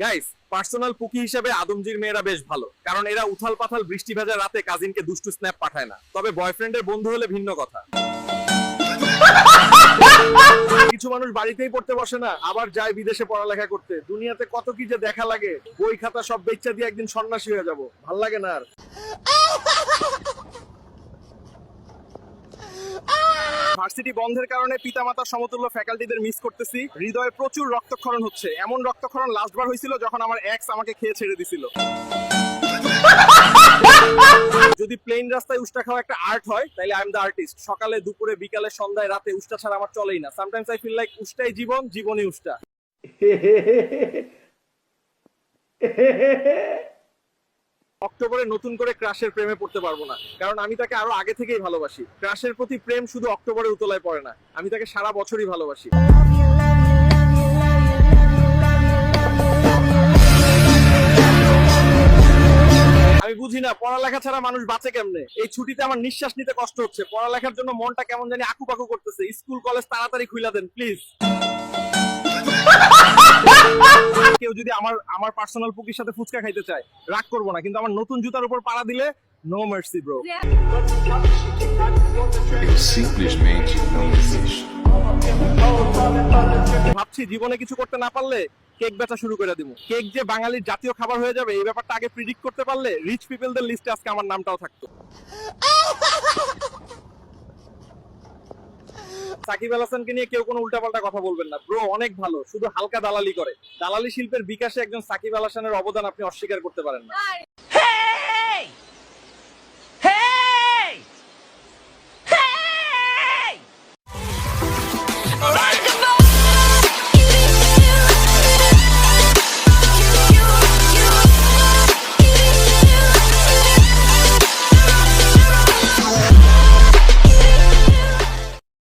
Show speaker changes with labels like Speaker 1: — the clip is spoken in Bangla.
Speaker 1: গাইস পার্সোনাল পুকি হিসেবে আদমজির মেয়েরা বেশ ভালো। কারণ এরা উথাল পাথাল বৃষ্টি ভেজা রাতে কাজিনকে দুষ্টু স্ন্যাপ পাঠায় না। তবে বয়ফ্রেন্ডের বন্ধু হলে ভিন্ন কথা। কিছু মানুষ বাড়িতেই পড়তে বসে না আবার যায় বিদেশে পড়ালেখা করতে। দুনিয়াতে কত কি যে দেখা লাগে বই খাতা সব বেচ্চা দিয়ে একদিন সন্ন্যাসী হয়ে যাব। ভালো লাগে না আর। ভার্সিটি বন্ধের কারণে পিতামাতা সমতুল্য ফ্যাকাল্টিদের মিস করতেছি। হৃদয়ে প্রচুর রক্তক্ষরণ হচ্ছে। এমন রক্তক্ষরণ লাস্টবার হয়েছিল যখন আমার এক্স আমাকে খেয়ে ছেড়ে দিছিল। যদি প্লেন রাস্তায় উষ্টা খাওয়া একটা আর্ট হয় তাহলে আই এম দ্য আর্টিস্ট সকালে, দুপুরে, বিকালে, সন্ধ্যায়, রাতে উষ্টা ছাড়া আমার চলেই না। সামটাইমস আই ফিল লাইক উষ্টাই জীবন, জীবনই উষ্টা। অক্টোবরে নতুন করে ক্রাশের প্রেমে পড়তে পারব না। কারণ আমি তাকে আরও আগে থেকেই ভালোবাসি। ক্রাশের প্রতি প্রেম শুধু অক্টোবরে উতলায় পড়ে না। আমি তাকে সারা বছরই ভালোবাসি। আমি বুঝি না, পড়ালেখা ছাড়া মানুষ বাঁচে কেমনে? এই ছুটিতে আমার নিঃশ্বাস নিতে কষ্ট হচ্ছে। পড়ালেখার জন্য মনটা কেমন জানি আকুপাকু করতেছে। স্কুল, কলেজ তাড়াতাড়ি খুইলা দেন, প্লিজ। কেউ যদি আমার আমার পার্সোনাল পুকির সাথে ফুচকা খাইতে চায়, রাগ করব না। কিন্তু আমার নতুন জুতার উপর পাড়া দিলে নো মার্সি ব্রো. ভাবছি জীবনে কিছু করতে না পারলে কেক বেচা শুরু করে দিব। কেক যে বাঙালির জাতীয় খাবার হয়ে যাবে, এই ব্যাপারটা আগে প্রিডিক্ট করতে পারলে রিচ পিপলদের লিস্টে আজকে আমার নামটাও থাকতো। সাকিব আল হাসানকে নিয়ে কেউ কোনো উল্টাপাল্টা কথা বলবেন না। ব্রো অনেক ভালো। শুধু হালকা দালালি করে। দালালি শিল্পের বিকাশে একজন সাকিব আল হাসানের অবদান আপনি অস্বীকার করতে পারেন না।